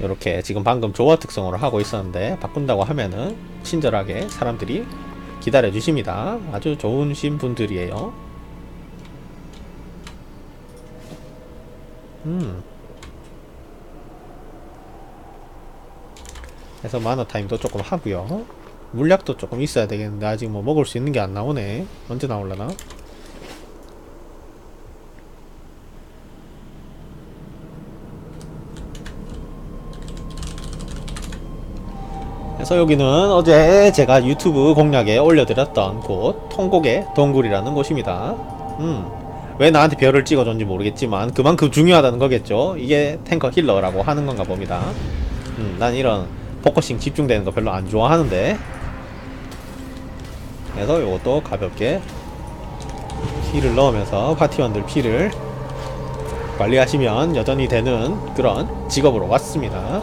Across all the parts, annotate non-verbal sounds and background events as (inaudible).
이렇게 지금 방금 조화 특성으로 하고 있었는데 바꾼다고 하면은 친절하게 사람들이 기다려 주십니다. 아주 좋으신 분들이에요. 음. 그래서 마너 타임도 조금 하고요. 물약도 조금 있어야 되겠는데 아직 뭐 먹을 수 있는 게 안 나오네. 언제 나올라나? 그래서 여기는 어제 제가 유튜브 공략에 올려드렸던 곳 통곡의 동굴이라는 곳입니다. 음, 왜 나한테 별을 찍어줬는지 모르겠지만 그만큼 중요하다는 거겠죠. 이게 탱커 힐러라고 하는 건가 봅니다. 음, 난 이런 포커싱 집중되는 거 별로 안 좋아하는데 그래서 이것도 가볍게 힐을 넣으면서 파티원들 피를 관리하시면 여전히 되는 그런 직업으로 왔습니다.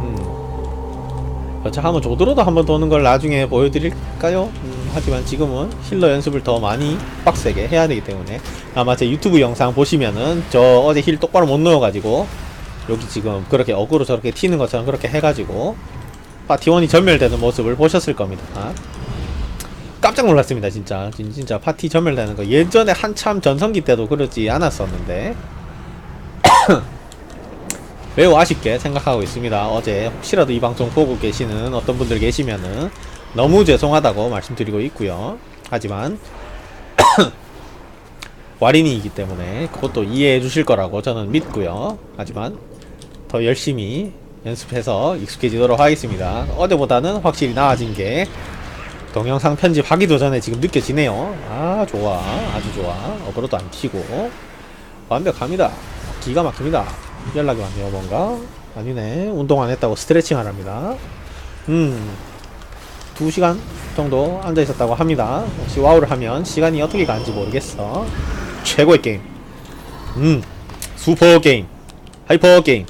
음. 자, 한번 조드로도 한번 도는 걸 나중에 보여드릴까요? 음, 하지만 지금은 힐러 연습을 더 많이 빡세게 해야 되기 때문에 아마 제 유튜브 영상 보시면은 저 어제 힐 똑바로 못 넣어가지고 여기 지금 그렇게 어그로 저렇게 튀는 것처럼 그렇게 해가지고 파티원이 전멸되는 모습을 보셨을 겁니다. 깜짝 놀랐습니다, 진짜. 진- 진짜 파티 전멸되는 거. 예전에 한참 전성기 때도 그러지 않았었는데. (coughs) 매우 아쉽게 생각하고 있습니다. 어제 혹시라도 이 방송 보고 계시는 어떤 분들 계시면은 너무 죄송하다고 말씀드리고 있고요. 하지만 (coughs) 와린이이기 때문에 그것도 이해해 주실 거라고 저는 믿고요. 하지만 더 열심히 연습해서 익숙해지도록 하겠습니다. 어제보다는 확실히 나아진 게 동영상 편집하기도 전에 지금 느껴지네요. 아 좋아 아주 좋아 어그로도 안 튀고 완벽합니다. 기가 막힙니다. 연락이 왔네요 뭔가 아니네 운동 안 했다고 스트레칭 하랍니다. 음 2시간 정도 앉아 있었다고 합니다. 역시 와우를 하면 시간이 어떻게 가는지 모르겠어. 최고의 게임. 음 슈퍼 게임 하이퍼 게임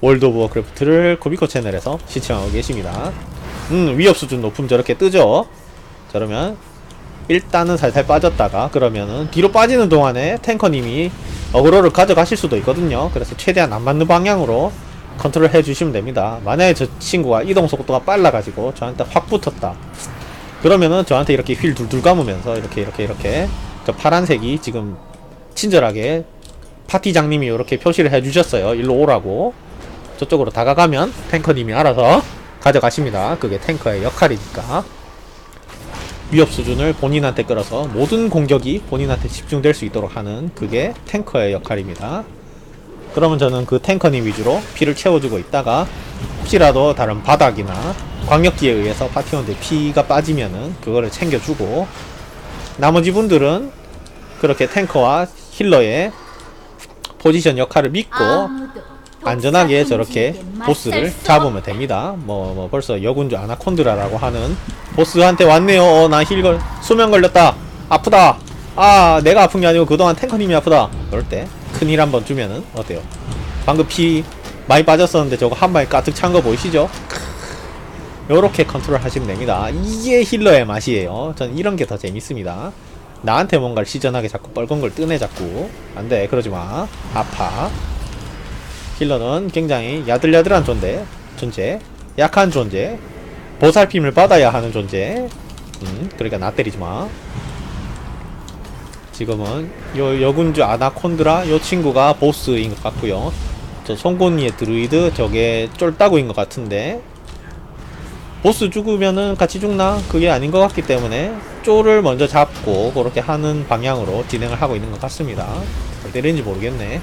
월드 오브 워크래프트를 코비코 채널에서 시청하고 계십니다. 음, 위협 수준 높음 저렇게 뜨죠? 저러면 일단은 살살 빠졌다가 그러면은 뒤로 빠지는 동안에 탱커님이 어그로를 가져가실 수도 있거든요. 그래서 최대한 안 맞는 방향으로 컨트롤 해주시면 됩니다. 만약에 저 친구가 이동 속도가 빨라가지고 저한테 확 붙었다. 그러면은 저한테 이렇게 휠 둘둘 감으면서 이렇게 이렇게 이렇게 저 파란색이 지금 친절하게 파티장님이 이렇게 표시를 해주셨어요. 일로 오라고. 저쪽으로 다가가면 탱커님이 알아서 가져가십니다. 그게 탱커의 역할이니까. 위협 수준을 본인한테 끌어서 모든 공격이 본인한테 집중될 수 있도록 하는 그게 탱커의 역할입니다. 그러면 저는 그 탱커님 위주로 피를 채워주고 있다가 혹시라도 다른 바닥이나 광역기에 의해서 파티원들 피가 빠지면은 그거를 챙겨주고 나머지 분들은 그렇게 탱커와 힐러의 포지션 역할을 믿고 안전하게 저렇게 보스를 잡으면 됩니다. 뭐, 뭐 벌써 여군주 아나콘드라라고 하는 보스한테 왔네요. 어, 나 힐걸 수면 걸렸다. 아프다. 아, 내가 아픈 게 아니고 그동안 탱커님이 아프다. 그럴 때 큰일 한번 주면은 어때요? 방금 피 많이 빠졌었는데 저거 한 방에 가득 찬 거 보이시죠? 요렇게 컨트롤 하시면 됩니다. 이게 힐러의 맛이에요. 전 이런 게 더 재밌습니다. 나한테 뭔가를 시전하게 자꾸 뻘건 걸 뜨네 자꾸. 안 돼. 그러지 마. 아파. 힐러는 굉장히 야들야들한 존재, 존재, 약한 존재, 보살핌을 받아야 하는 존재. 음, 그러니까 나 때리지 마. 지금은 요 여군주 아나콘드라 요 친구가 보스인 것 같고요. 저 송곳니의 드루이드 저게 쫄따구인 것 같은데 보스 죽으면은 같이 죽나? 그게 아닌 것 같기 때문에 쫄을 먼저 잡고 그렇게 하는 방향으로 진행을 하고 있는 것 같습니다. 잘 때리는지 모르겠네.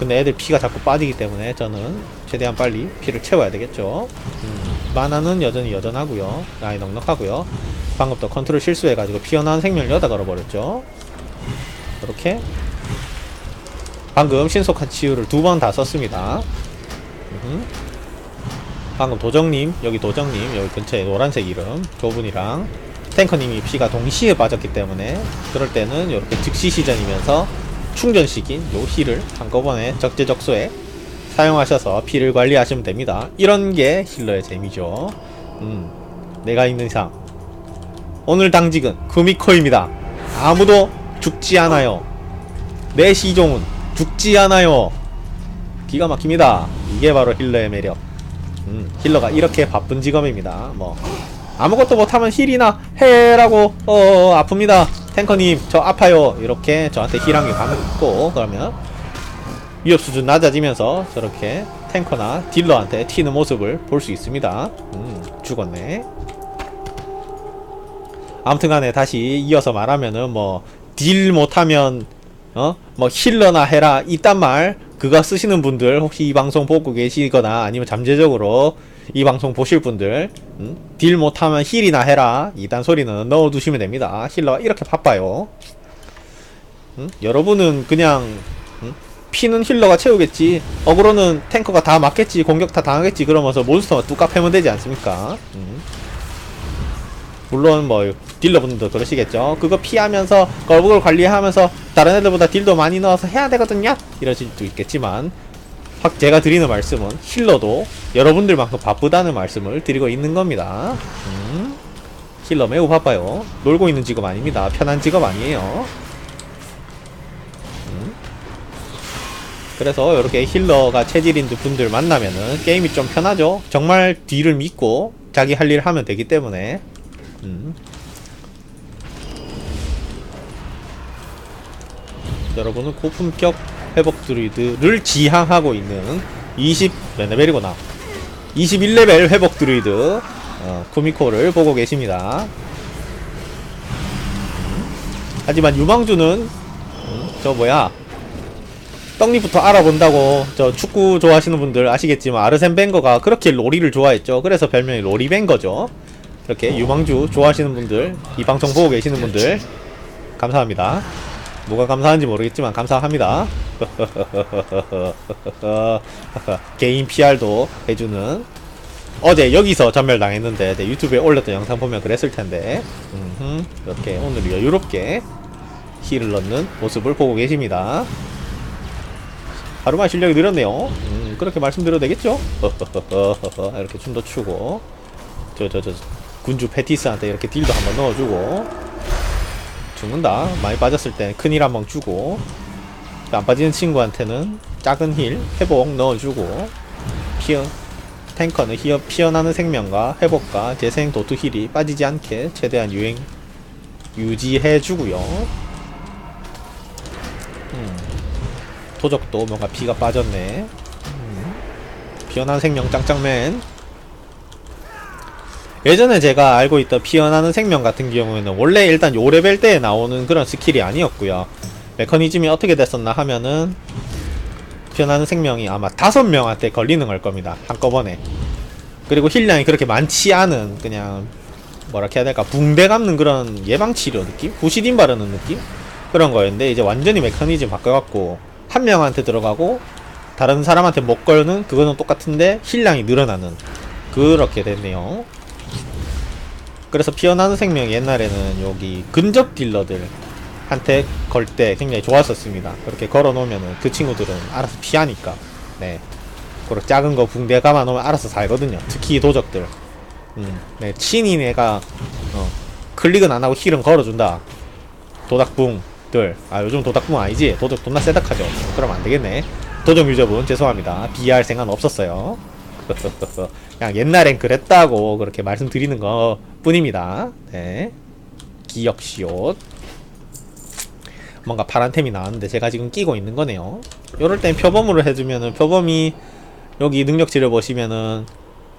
근데 애들 피가 자꾸 빠지기 때문에 저는 최대한 빨리 피를 채워야 되겠죠. 음, 마나는 여전히 여전하고요. 나이 넉넉하고요. 방금 또 컨트롤 실수해가지고 피어나온 생명을 여다 걸어버렸죠. 이렇게 방금 신속한 치유를 두 번 다 썼습니다. 음. 방금 도정님 여기 도정님 여기 근처에 노란색 이름 저분이랑 탱커님이 피가 동시에 빠졌기 때문에 그럴 때는 이렇게 즉시 시전이면서 충전식인 요 힐을 한꺼번에 적재적소에 사용하셔서 피를 관리하시면 됩니다. 이런 게 힐러의 재미죠. 음. 내가 있는 이상. 오늘 당직은 구미코입니다. 아무도 죽지 않아요. 내 시종은 죽지 않아요. 기가 막힙니다. 이게 바로 힐러의 매력. 음, 힐러가 이렇게 바쁜 직업입니다. 뭐 아무것도 못하면 힐이나 해라고 어 아픕니다 탱커님 저 아파요. 이렇게 저한테 힐한게 감고 그러면 위협 수준 낮아지면서 저렇게 탱커나 딜러한테 튀는 모습을 볼 수 있습니다. 음 죽었네. 아무튼간에 다시 이어서 말하면은 뭐 딜 못하면 어? 뭐 힐러나 해라. 이딴 말 그거 쓰시는 분들 혹시 이 방송 보고 계시거나 아니면 잠재적으로 이 방송 보실 분들 음? 딜 못하면 힐이나 해라 이딴 소리는 넣어두시면 됩니다 힐러가 이렇게 바빠요 음? 여러분은 그냥 음? 피는 힐러가 채우겠지 어그로는 탱커가 다 맞겠지 공격 다 당하겠지 그러면서 몬스터가 뚝 패면 되지 않습니까 음? 물론 뭐 딜러분들도 그러시겠죠 그거 피하면서 걸북을 관리하면서 다른 애들보다 딜도 많이 넣어서 해야 되거든요 이러실 수도 있겠지만 확 제가 드리는 말씀은 힐러도 여러분들만큼 바쁘다는 말씀을 드리고 있는 겁니다. 음, 힐러 매우 바빠요. 놀고 있는 직업 아닙니다. 편한 직업 아니에요. 음. 그래서 이렇게 힐러가 체질인 분들 만나면은 게임이 좀 편하죠. 정말 뒤를 믿고 자기 할 일 하면 되기 때문에. 음. 여러분은 고품격 회복 드루이드를 지향하고 있는 20 레벨이구나. 21레벨 회복 드루이드 어, 쿠미코를 보고 계십니다. 음. 하지만 유망주는 음, 저 뭐야? 떡잎부터 알아본다고 저 축구 좋아하시는 분들 아시겠지만 아르센 벵거가 그렇게 로리를 좋아했죠. 그래서 별명이 로리 벵거죠. 이렇게 유망주 좋아하시는 분들 이 방송 보고 계시는 분들 감사합니다 뭐가 감사한지 모르겠지만 감사합니다. (laughs) 개인 PR도 해주는. 어제 여기서 전멸당했는데 내 유튜브에 올렸던 영상 보면 그랬을 텐데. 음흠, 이렇게 오늘 여유롭게 힐을 넣는 모습을 보고 계십니다. 하루만 실력이 늘었네요. 음, 그렇게 말씀드려도 되겠죠? (laughs) 이렇게 춤도 추고. 저저저 군주 패티스한테 이렇게 딜도 한번 넣어주고 죽는다. 많이 빠졌을 때큰힐 한번 주고 안 빠지는 친구한테는 작은 힐 회복 넣어주고 피어 탱커는 히어, 피어나는 생명과 회복과 재생 도트 힐이 빠지지 않게 최대한 유행 유지해주고요. 음, 도적도 뭔가 피가 빠졌네. 음, 피어나는 생명 짱짱맨 예전에 제가 알고 있던 피어나는 생명 같은 경우에는 원래 일단 요 레벨 때 나오는 그런 스킬이 아니었고요 메커니즘이 어떻게 됐었나 하면은 피어나는 생명이 아마 다섯 명한테 걸리는 걸 겁니다 한꺼번에 그리고 힐량이 그렇게 많지 않은 그냥 뭐라 해야 될까 붕대 감는 그런 예방치료 느낌? 부시딘 바르는 느낌? 그런 거였는데 이제 완전히 메커니즘 바꿔갖고 한 명한테 들어가고 다른 사람한테 못 걸는 그거는 똑같은데 힐량이 늘어나는 그렇게 됐네요 그래서 피어나는 생명이 옛날에는 여기 근접 딜러들 한테 걸 때 굉장히 좋았었습니다. 그렇게 걸어 놓으면은 그 친구들은 알아서 피하니까. 네. 그리고 작은 거 붕대 감아 놓으면 알아서 살거든요. 특히 도적들. 음, 네. 친인 애가, 어, 클릭은 안 하고 힐은 걸어준다. 도닥붕들. 아, 요즘 도닥붕 아니지? 도적 존나 세닥하죠. 그럼 안 되겠네. 도적 유저분, 죄송합니다. 비할 생각은 없었어요. (laughs) 그냥 옛날엔 그랬다고 그렇게 말씀드리는 거 뿐입니다. 네. 기억시옷. 뭔가 파란 템이 나왔는데 제가 지금 끼고 있는 거네요. 요럴 땐 표범으로 해주면은 표범이 여기 능력치를 보시면은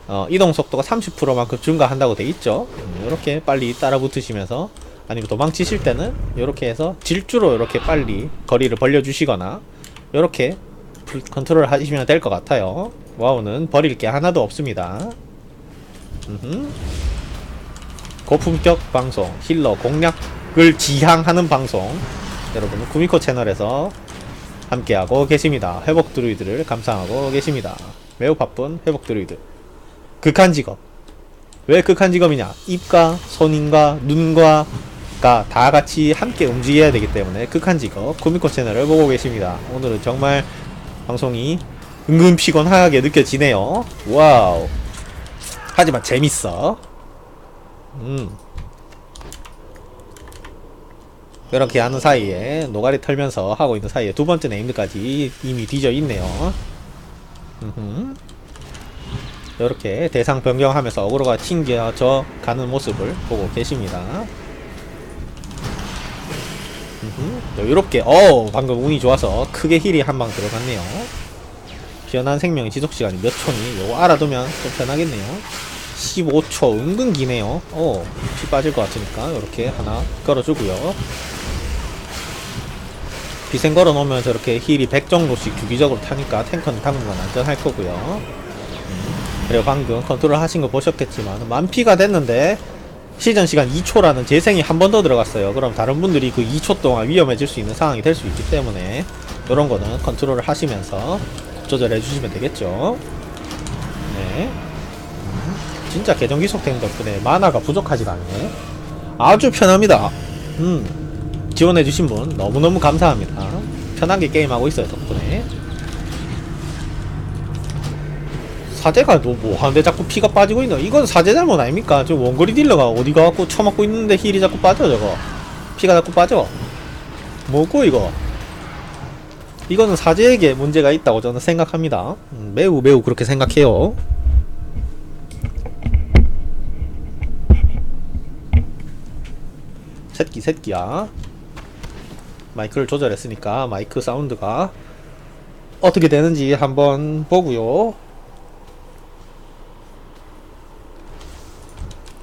어, 이동 속도가 30%만큼 증가한다고 돼 있죠. 음, 이렇게 빨리 따라 붙으시면서 아니면 도망치실 때는 이렇게 해서 질주로 이렇게 빨리 거리를 벌려주시거나 이렇게 컨트롤 하시면 될 것 같아요. 와우는 버릴 게 하나도 없습니다. 음흠. 고품격 방송 힐러 공략을 지향하는 방송 여러분은 구미코 채널에서 함께하고 계십니다. 회복 드루이드를 감상하고 계십니다. 매우 바쁜 회복 드루이드. 극한 직업. 왜 극한 직업이냐? 입과 손인과 눈과 가다 같이 함께 움직여야 되기 때문에 극한 직업 구미코 채널을 보고 계십니다. 오늘은 정말 방송이 은근 피곤하게 느껴지네요. 와우. 하지만 재밌어. 음. 이렇게 하는 사이에 노가리 털면서 하고 있는 사이에 두 번째 네임드까지 이미 뒤져 있네요. 이렇게 대상 변경하면서 어그로가 튕겨져 가는 모습을 보고 계십니다. 음흠. 여유롭게 어 방금 운이 좋아서 크게 힐이 한 방 들어갔네요. 피어난 생명의 지속 시간이 몇 초니? 요거 알아두면 좀 편하겠네요. 15초 은근 기네요. 어, 피 빠질 것 같으니까 이렇게 하나 걸어주고요. 비생 걸어 놓으면 저렇게 힐이 100 정도씩 주기적으로 타니까 탱커는 당분간 안전할 거고요. 음, 그리고 방금 컨트롤 하신 거 보셨겠지만 만피가 됐는데 시전 시간 2초라는 재생이 한 번 더 들어갔어요. 그럼 다른 분들이 그 2초 동안 위험해질 수 있는 상황이 될 수 있기 때문에 이런 거는 컨트롤을 하시면서 조절해 주시면 되겠죠. 네. 음, 진짜 계정 기속된 덕분에 만화가 부족하지가 않네. 아주 편합니다. 음. 지원해 주신 분 너무너무 감사합니다. 편하게 게임하고 있어요, 덕분에. 사제가 뭐, 뭐 하는데 자꾸 피가 빠지고 있나? 이건 사제 잘못 아닙니까? 저 원거리 딜러가 어디 가갖고 쳐맞고 있는데 힐이 자꾸 빠져, 저거. 피가 자꾸 빠져. 뭐고, 이거? 이거는 사제에게 문제가 있다고 저는 생각합니다. 음, 매우 매우 그렇게 생각해요. 새끼 새끼야. 마이크를 조절했으니까 마이크 사운드가 어떻게 되는지 한번 보고요.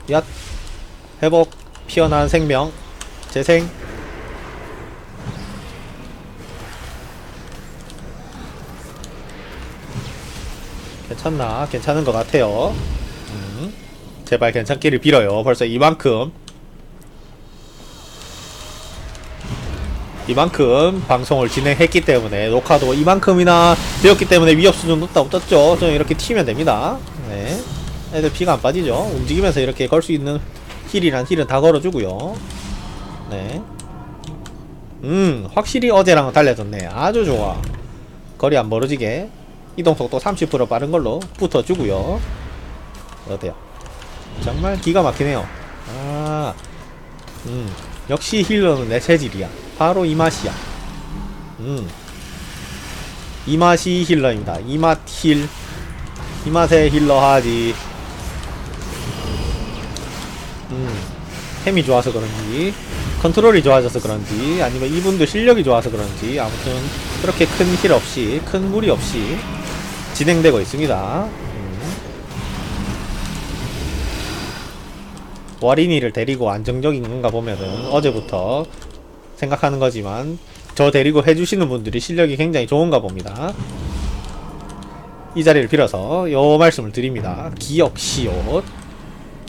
얏 회복 피어난 생명 재생 괜찮나? 괜찮은 것 같아요. 음, 제발 괜찮기를 빌어요. 벌써 이만큼 이만큼 방송을 진행했기 때문에 녹화도 이만큼이나 되었기 때문에 위협 수준 높다고 떴죠. 저는 이렇게 튀면 됩니다. 네. 애들 피가 안 빠지죠. 움직이면서 이렇게 걸 수 있는 힐이란 힐은 다 걸어주고요. 네. 음, 확실히 어제랑은 달라졌네. 아주 좋아. 거리 안 멀어지게 이동속도 30% 빠른 걸로 붙어주고요. 어때요? 정말 기가 막히네요. 아, 음, 역시 힐러는 내 체질이야. 바로 이 맛이야. 음, 이 맛이 힐러입니다. 이 맛 힐, 이 맛에 힐러 하지. 템이 좋아서 그런지, 컨트롤이 좋아져서 그런지, 아니면 이분도 실력이 좋아서 그런지, 아무튼 그렇게 큰 힐 없이, 큰 무리 없이 진행되고 있습니다. 음. 와린이를 데리고 안정적인 건가 보면은 어제부터 생각하는 거지만 저 데리고 해주시는 분들이 실력이 굉장히 좋은가 봅니다. 이 자리를 빌어서 요 말씀을 드립니다. 기억 시옷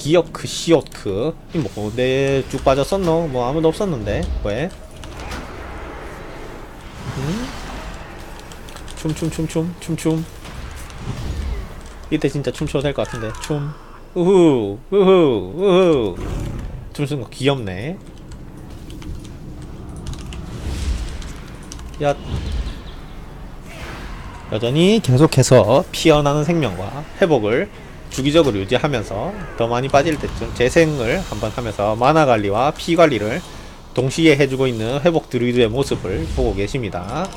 기어크 시옷크 뭐 내쭉 빠졌었노? 뭐 아무도 없었는데 왜? 음? 춤춤춤춤 춤춤. 이때 진짜 춤춰도 될 것 같은데. 춤. 우후 우후 우후. 춤추는 거 귀엽네. 야. 여전히 계속해서 피어나는 생명과 회복을 주기적으로 유지하면서 더 많이 빠질 때쯤 재생을 한번 하면서 만화 관리와 피 관리를 동시에 해주고 있는 회복 드루이드의 모습을 보고 계십니다.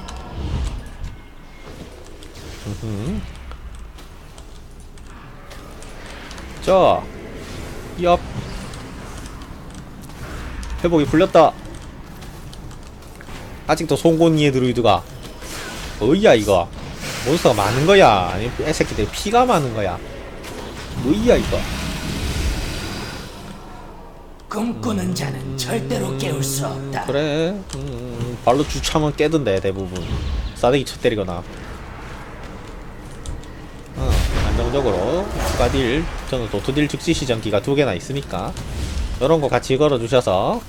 자, 얍. 회복이 풀렸다. 아직도 송곳니의 드루이드가 뭐야 이거 몬스터가 많은 거야 아니 애새끼들 피가 많은 거야 뭐야 이거? 꿈꾸는 자는 절대로 깨울 수 없다. 그래. 음, 발로 주차면 깨던데 대부분. 싸대기 쳐 때리거나. 어, 안정적으로 추가 딜 저는 도트딜 즉시 시전기가 두 개나 있으니까 이런 거 같이 걸어 주셔서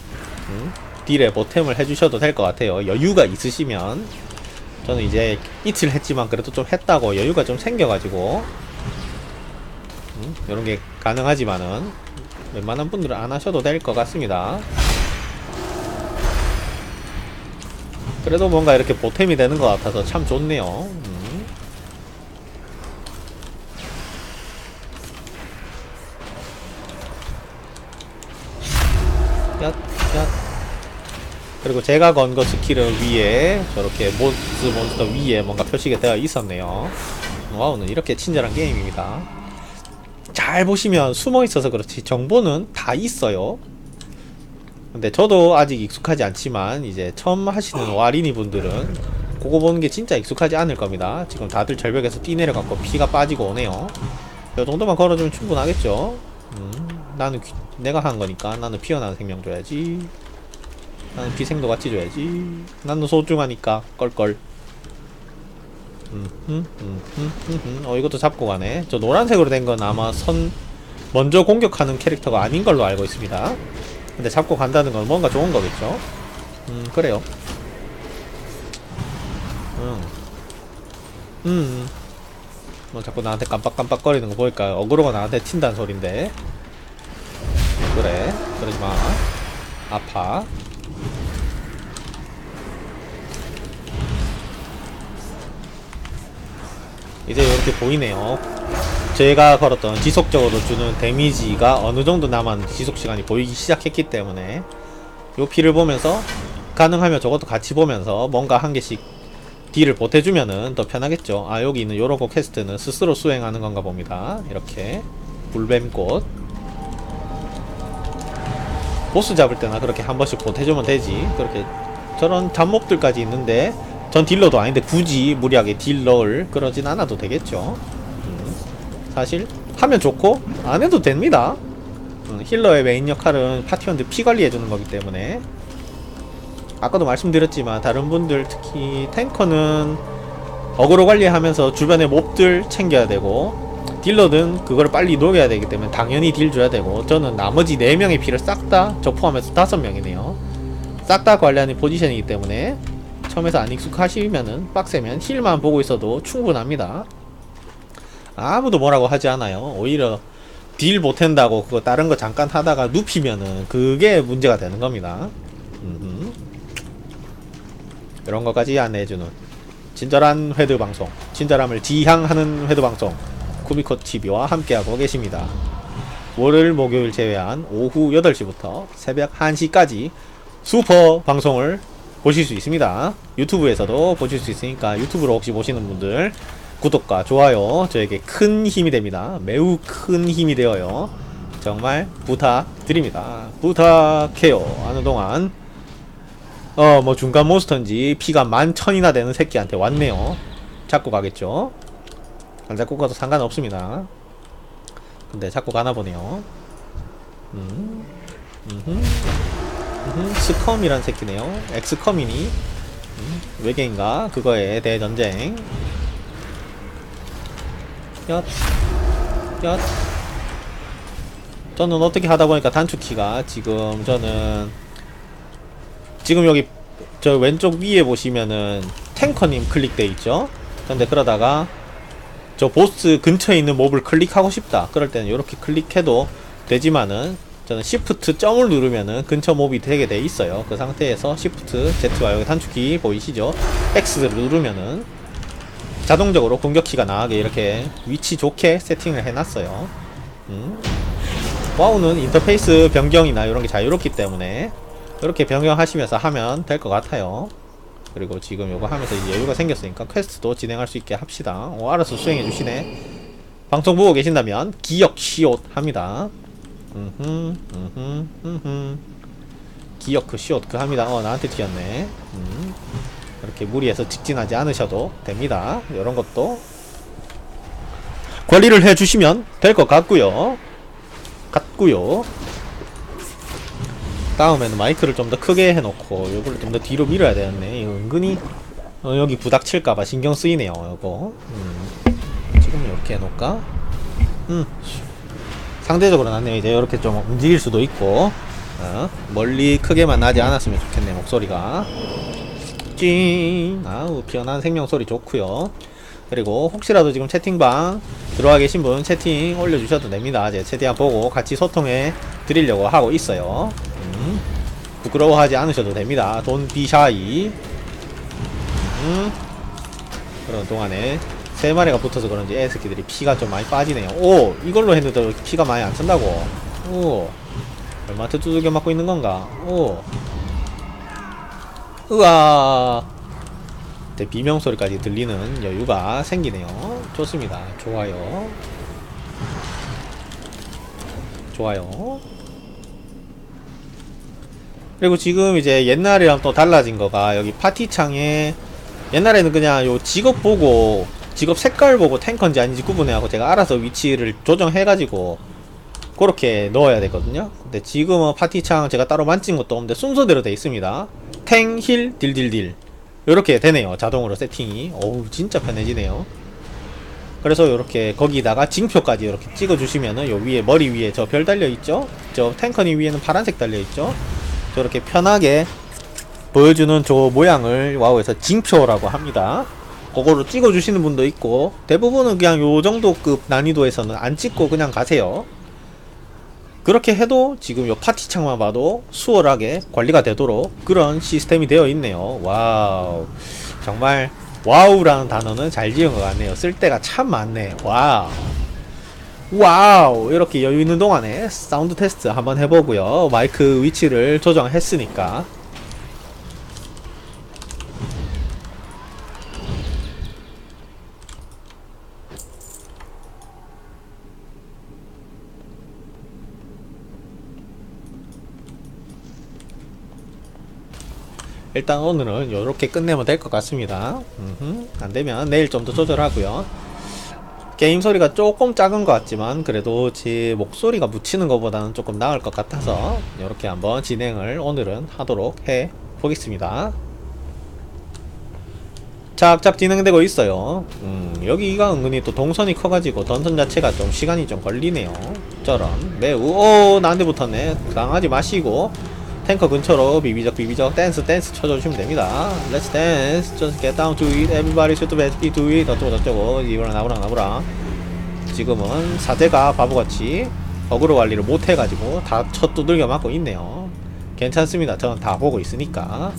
음, 딜에 보탬을 해주셔도 될 것 같아요. 여유가 있으시면. 저는 이제 이틀 했지만 그래도 좀 했다고 여유가 좀 생겨가지고 음, 이런 게 가능하지만은 웬만한 분들은 안 하셔도 될 것 같습니다. 그래도 뭔가 이렇게 보탬이 되는 것 같아서 참 좋네요. 음. 그리고 제가 건 거 스킬은 위에 저렇게 보스 몬스터 위에 뭔가 표시가 되어 있었네요. 와우는 이렇게 친절한 게임입니다. 잘 보시면 숨어 있어서 그렇지 정보는 다 있어요. 근데 저도 아직 익숙하지 않지만 이제 처음 하시는 와리니 분들은 그거 보는 게 진짜 익숙하지 않을 겁니다. 지금 다들 절벽에서 뛰내려갖고 피가 빠지고 오네요. 이 정도만 걸어주면 충분하겠죠. 음, 나는 귀- 내가 한 거니까 나는 피어나는 생명 줘야지. 나는 비생도 같이 줘야지. 나는 소중하니까 껄껄. 음, 음, 음. 어 이것도 잡고 가네. 저 노란색으로 된 건 아마 선 먼저 공격하는 캐릭터가 아닌 걸로 알고 있습니다. 근데 잡고 간다는 건 뭔가 좋은 거겠죠? 음 그래요. 음. 음. 뭐 자꾸 나한테 깜빡깜빡거리는 거 보니까 어그로가 나한테 친다는 소린데. 그래. 그러지 마. 아파. 이제 이렇게 보이네요. 제가 걸었던 지속적으로 주는 데미지가 어느 정도 남았는 지속 시간이 보이기 시작했기 때문에 요 피를 보면서 가능하면 저것도 같이 보면서 뭔가 한 개씩 딜을 보태주면은 더 편하겠죠. 아 여기 있는 요런 거 퀘스트는 스스로 수행하는 건가 봅니다. 이렇게 불뱀꽃 보스 잡을 때나 그렇게 한 번씩 보태주면 되지. 그렇게 저런 잡몹들까지 있는데 전 딜러도 아닌데 굳이 무리하게 딜 넣을 그러진 않아도 되겠죠. 음, 사실 하면 좋고 안 해도 됩니다. 음, 힐러의 메인 역할은 파티원들 피 관리해주는 거기 때문에 아까도 말씀드렸지만 다른 분들 특히 탱커는 어그로 관리하면서 주변의 몹들 챙겨야 되고 딜러는 그걸 빨리 녹여야 되기 때문에 당연히 딜 줘야 되고 저는 나머지 4명의 피를 싹 다 저 포함해서 5명이네요 싹 다 관리하는 포지션이기 때문에 처음에서 안 익숙하시면은 빡세면 힐만 보고 있어도 충분합니다 아무도 뭐라고 하지 않아요 오히려 딜 못한다고 그거 다른 거 잠깐 하다가 눕히면은 그게 문제가 되는 겁니다 음흠. 이런 것까지 안내해주는 친절한 회드 방송, 친절함을 지향하는 회드 방송 쿠비코 TV와 함께하고 계십니다. 월요일, 목요일 제외한 오후 8시부터 새벽 1시까지 슈퍼 방송을 보실 수 있습니다. 유튜브에서도 보실 수 있으니까 유튜브로 혹시 보시는 분들 구독과 좋아요 저에게 큰 힘이 됩니다. 매우 큰 힘이 되어요. 정말 부탁드립니다. 부탁해요. 하는 동안 어 뭐 중간 몬스터인지 피가 만 천이나 되는 새끼한테 왔네요 잡고 가겠죠 안 잡고 가도 상관없습니다 근데 잡고 가나 보네요 음 음흠 음흠 스컴이란 새끼네요 엑스컴이니 음, 외계인가 그거의 대전쟁 엿 엿. 저는 어떻게 하다 보니까 단축키가 지금 저는 지금 여기 저 왼쪽 위에 보시면은 탱커님 클릭돼 있죠? 근데 그러다가 저 보스 근처에 있는 몹을 클릭하고 싶다. 그럴 때는 이렇게 클릭해도 되지만은 저는 시프트 점을 누르면은 근처 몹이 되게 돼 있어요. 그 상태에서 시프트 Z와 여기 단축키 보이시죠? X를 누르면은 자동적으로 공격키가 나가게 이렇게 위치 좋게 세팅을 해놨어요. 음. 와우는 인터페이스 변경이나 이런 게 자유롭기 때문에 이렇게 변경하시면서 하면 될 것 같아요. 그리고 지금 요거 하면서 이제 여유가 생겼으니까 퀘스트도 진행할 수 있게 합시다. 오, 알아서 수행해 주시네. 방송 보고 계신다면 기억 시옷 합니다. 음흠, 음흠, 음흠. 기억 그그 합니다. 어, 나한테 튀었네. 음. 이렇게 무리해서 직진하지 않으셔도 됩니다. 이런 것도 관리를 해 주시면 될 것 같고요. 같고요. 다음에는 마이크를 좀 더 크게 해놓고 요거를 좀더 뒤로 밀어야 되겠네 이거 은근히 어, 여기 부닥칠까봐 신경 쓰이네요 요거 음. 지금 이렇게 해놓을까 음. 상대적으로 낫네요 이제 이렇게 좀 움직일 수도 있고 어. 멀리 크게만 나지 않았으면 좋겠네 목소리가 찡 아우 피어난 생명 소리 좋고요 그리고 혹시라도 지금 채팅방 들어와 계신 분 채팅 올려주셔도 됩니다. 이제 최대한 보고 같이 소통해 드리려고 하고 있어요. 음, 부끄러워하지 않으셔도 됩니다. 돈 비샤이. 음, 그런 동안에 세 마리가 붙어서 그런지 애 새끼들이 피가 좀 많이 빠지네요. 오, 이걸로 했는데 피가 많이 안 찬다고. 오, 얼마한테 두들겨 맞고 있는 건가? 오. 으아. 네, 비명 소리까지 들리는 여유가 생기네요. 좋습니다. 좋아요. 좋아요. 그리고 지금 이제 옛날이랑 또 달라진 거가 여기 파티창에 옛날에는 그냥 요 직업 보고 직업 색깔 보고 탱커인지 아닌지 구분해하고 제가 알아서 위치를 조정해가지고 그렇게 넣어야 되거든요. 근데 지금은 파티창 제가 따로 만진 것도 없는데 순서대로 돼 있습니다. 탱, 힐, 딜딜딜 이렇게 되네요. 자동으로 세팅이. 어우 진짜 편해지네요. 그래서 이렇게 거기다가 징표까지 이렇게 찍어주시면은 요 위에 머리 위에 저 별 달려 있죠? 저 탱커니 위에는 파란색 달려 있죠? 저렇게 편하게 보여주는 저 모양을 와우에서 징표라고 합니다. 그거로 찍어주시는 분도 있고 대부분은 그냥 요 정도급 난이도에서는 안 찍고 그냥 가세요. 그렇게 해도 지금 요 파티 창만 봐도 수월하게 관리가 되도록 그런 시스템이 되어 있네요. 와우. 정말 와우라는 단어는 잘 지은 것 같네요. 쓸 때가 참 많네. 와우. 와우. 이렇게 여유 있는 동안에 사운드 테스트 한번 해보고요. 마이크 위치를 조정했으니까. 일단 오늘은 이렇게 끝내면 될 것 같습니다. 음흠. 안 되면 내일 좀 더 조절하고요. 게임 소리가 조금 작은 것 같지만 그래도 제 목소리가 묻히는 것보다는 조금 나을 것 같아서 이렇게 한번 진행을 오늘은 하도록 해 보겠습니다. 착착 진행되고 있어요. 음, 여기가 은근히 또 동선이 커가지고 던선 자체가 좀 시간이 좀 걸리네요. 저런 매우 오 나한테 붙었네. 당하지 마시고 탱커 근처로 비비적 비비적 댄스 댄스 쳐주시면 됩니다. Let's dance, just get down to it, everybody should be to it. 어쩌고 저쩌고 이거랑 나무랑 나무랑. 지금은 사제가 바보같이 어그로 관리를 못해가지고 다 첫 두들겨 맞고 있네요. 괜찮습니다. 저는 다 보고 있으니까.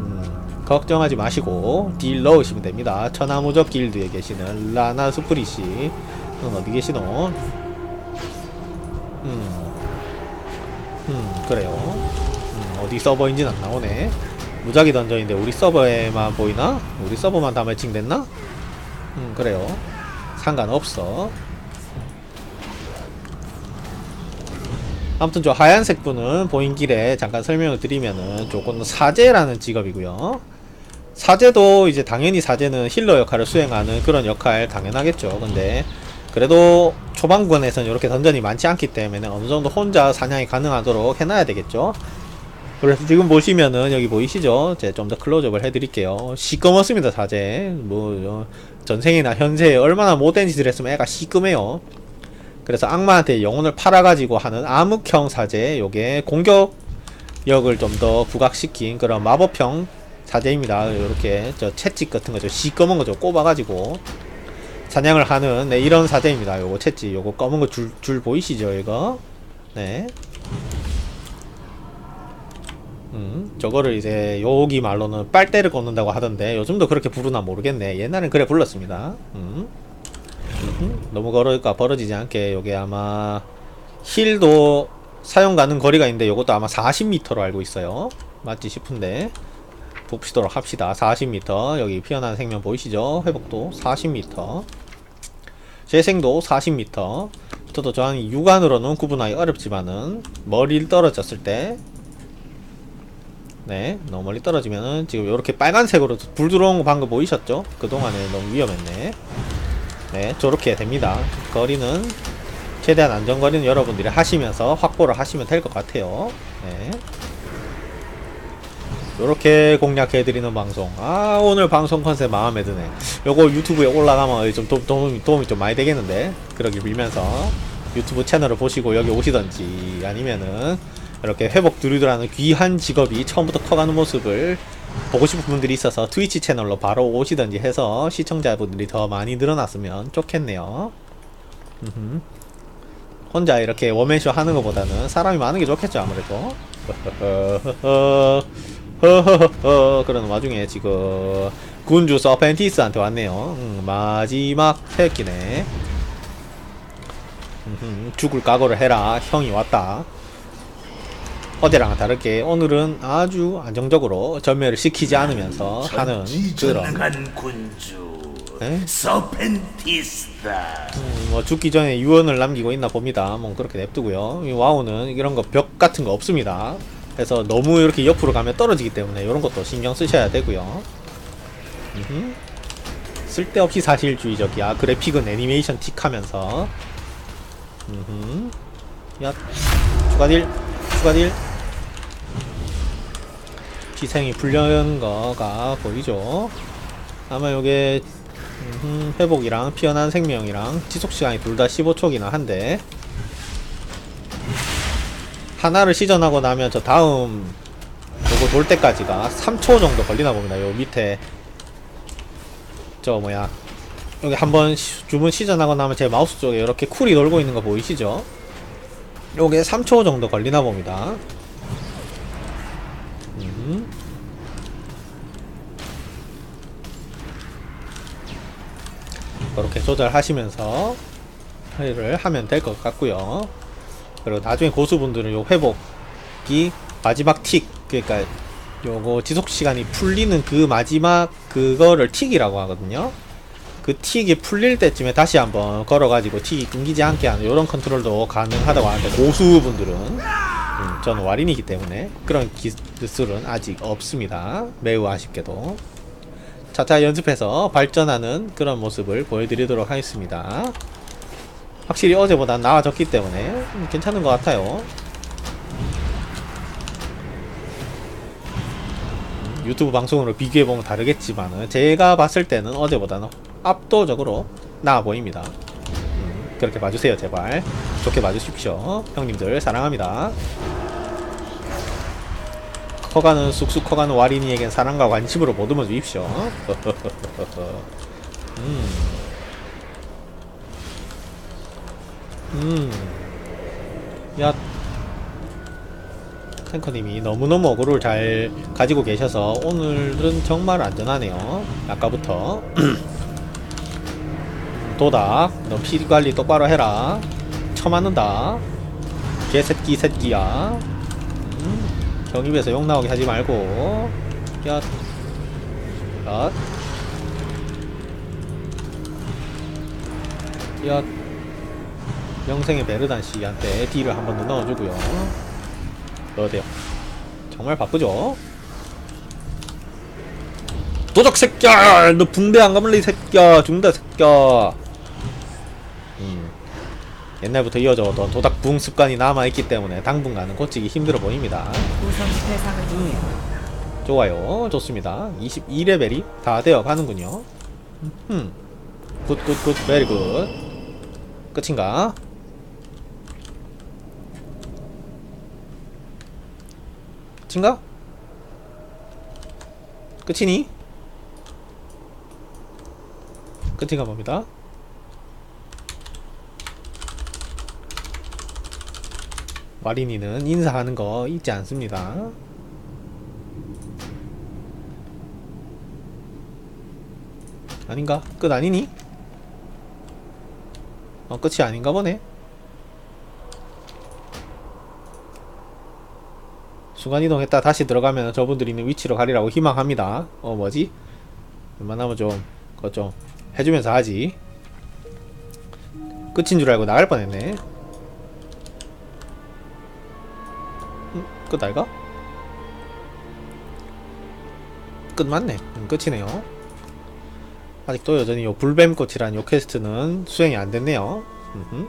음, 걱정하지 마시고 딜 넣으시면 됩니다. 천하무적 길드에 계시는 라나 스프리시. 넌 어디 계시노? 음. 음 그래요. 음, 어디 서버인지는 안 나오네. 무작위 던전인데 우리 서버에만 보이나? 우리 서버만 다 매칭됐나? 음 그래요. 상관없어. 아무튼 저 하얀색 분은 보인 길에 잠깐 설명을 드리면은 조금 사제라는 직업이고요. 사제도 이제 당연히 사제는 힐러 역할을 수행하는 그런 역할 당연하겠죠. 근데 그래도 초반권에서는 이렇게 던전이 많지 않기 때문에 어느 정도 혼자 사냥이 가능하도록 해놔야 되겠죠. 그래서 지금 보시면은 여기 보이시죠? 제가 좀더 클로즈업을 해드릴게요. 시꺼멓습니다 사제. 뭐 어, 전생이나 현세에 얼마나 못된 짓을 했으면 애가 시꺼매요. 그래서 악마한테 영혼을 팔아가지고 하는 암흑형 사제. 요게 공격력을 좀 더 부각시킨 그런 마법형 사제입니다. 이렇게 저 채찍 같은 거죠. 시꺼먼 거죠. 꼽아가지고 사냥을 하는 네, 이런 사제입니다. 요거 채찍, 요거 검은 거 줄 줄 보이시죠? 이거 네. 음, 저거를 이제 여기 말로는 빨대를 꽂는다고 하던데 요즘도 그렇게 부르나 모르겠네. 옛날엔 그래 불렀습니다. 음. 음흠. 너무 걸으니까 벌어지지 않게 요게 아마 힐도 사용 가능 거리가 있는데 요것도 아마 40m로 알고 있어요. 맞지 싶은데 봅시도록 합시다. 40m 여기 피어난 생명 보이시죠? 회복도 40m 재생도 40m 저도 저항이 육안으로는 구분하기 어렵지만은 멀리 떨어졌을 때 네, 너무 멀리 떨어지면은 지금 이렇게 빨간색으로 불 들어온 거 방금 보이셨죠? 그동안에 너무 위험했네. 네, 저렇게 됩니다. 거리는 최대한 안전거리는 여러분들이 하시면서 확보를 하시면 될 것 같아요. 네. 요렇게 공략해드리는 방송. 아, 오늘 방송 컨셉 마음에 드네. 요거 유튜브에 올라가면 좀 도, 도움이, 도움이 좀 많이 되겠는데? 그러길 빌면서 유튜브 채널을 보시고 여기 오시던지 아니면은 이렇게 회복 드루드라는 귀한 직업이 처음부터 커가는 모습을 보고 싶은 분들이 있어서 트위치 채널로 바로 오시던지 해서 시청자분들이 더 많이 늘어났으면 좋겠네요. 혼자 이렇게 워맨쇼 하는 것보다는 사람이 많은 게 좋겠죠, 아무래도. (laughs) 허허허 그러는 와중에 지금 군주 서펜티스한테 왔네요. 음, 마지막 새끼네. 음흠, 죽을 각오를 해라. 형이 왔다. 어제랑은 다르게 오늘은 아주 안정적으로 전멸을 시키지 않으면서 하는 그런 군주 에? 서펜티스다. 뭐 죽기 전에 유언을 남기고 있나 봅니다. 뭐 그렇게 냅두고요. 이 와우는 이런 거 벽 같은 거 없습니다. 그래서 너무 이렇게 옆으로 가면 떨어지기 때문에 이런 것도 신경 쓰셔야 되고요. 음흠. 쓸데없이 사실주의적이야. 그래픽은 애니메이션 틱하면서. 음흠. 야, 추가 딜, 추가 딜. 피생이 불려는 거가 보이죠. 아마 요게 회복이랑 피어난 생명이랑 지속시간이 둘 다 15초기나 한데 하나를 시전하고 나면 저 다음 요거 돌 때까지가 3초 정도 걸리나 봅니다 요 밑에 저 뭐야 여기 한번 시- 주문 시전하고 나면 제 마우스 쪽에 이렇게 쿨이 돌고 있는 거 보이시죠? 요게 3초 정도 걸리나 봅니다 음. 그렇게 조절하시면서 플레이를 하면 될 것 같고요. 그리고 나중에 고수분들은 요 회복이 마지막 틱 그러니까 요거 지속 시간이 풀리는 그 마지막 그거를 틱이라고 하거든요. 그 틱이 풀릴 때쯤에 다시 한번 걸어가지고 틱이 끊기지 않게 하는 요런 컨트롤도 가능하다고 하는데 고수분들은 음, 저는 와린이기 때문에 그런 기술은 아직 없습니다. 매우 아쉽게도. 차차 연습해서 발전하는 그런 모습을 보여드리도록 하겠습니다. 확실히 어제보다 나아졌기 때문에 음, 괜찮은 것 같아요. 음, 유튜브 방송으로 비교해보면 다르겠지만은 제가 봤을 때는 어제보다는 압도적으로 나아 보입니다. 음, 그렇게 봐주세요 제발 좋게 봐주십시오 형님들 사랑합니다 커가는 쑥쑥 커가는 와린이에겐 사랑과 관심으로 보듬어 주십시오 (laughs) 음. 음. 야. 탱커님이 너무너무 어그로를 잘 가지고 계셔서 오늘은 정말 안전하네요. 아까부터. (clears throat) 도닥, 너피 관리 똑바로 해라. 처맞는다. 개새끼 새끼야. 음. 경입에서 욕 나오게 하지 말고. 야. 야. 야. 영생의 베르단 씨한테 딜을 한 번 더 넣어주고요. 어때요? 정말 바쁘죠? 도적 새끼야! 너 붕대 안 가물래 이 새끼야! 죽는다 새끼야! 음. 옛날부터 이어져 오던 도닥 붕 습관이 남아있기 때문에 당분간은 고치기 힘들어 보입니다. 정해요. 좋아요. 좋습니다. 22레벨이 다 되어 가는군요. 음. 굿, 굿, 굿, 베리 굿. 끝인가? 끝인가? 끝이니? 끝인가 봅니다. 마린이는 인사하는 거 잊지 않습니다. 아닌가? 끝 아니니? 어, 끝이 아닌가 보네. 순간이동했다 다시 들어가면 저분들이 있는 위치로 가리라고 희망합니다. 어, 뭐지? 웬만하면 좀, 그거 좀 해주면서 하지. 끝인 줄 알고 나갈 뻔했네. 음, 끝 알가? 끝 맞네. 음, 끝이네요. 아직도 여전히 요 불뱀꽃이라는 요 퀘스트는 수행이 안 됐네요. 음흠.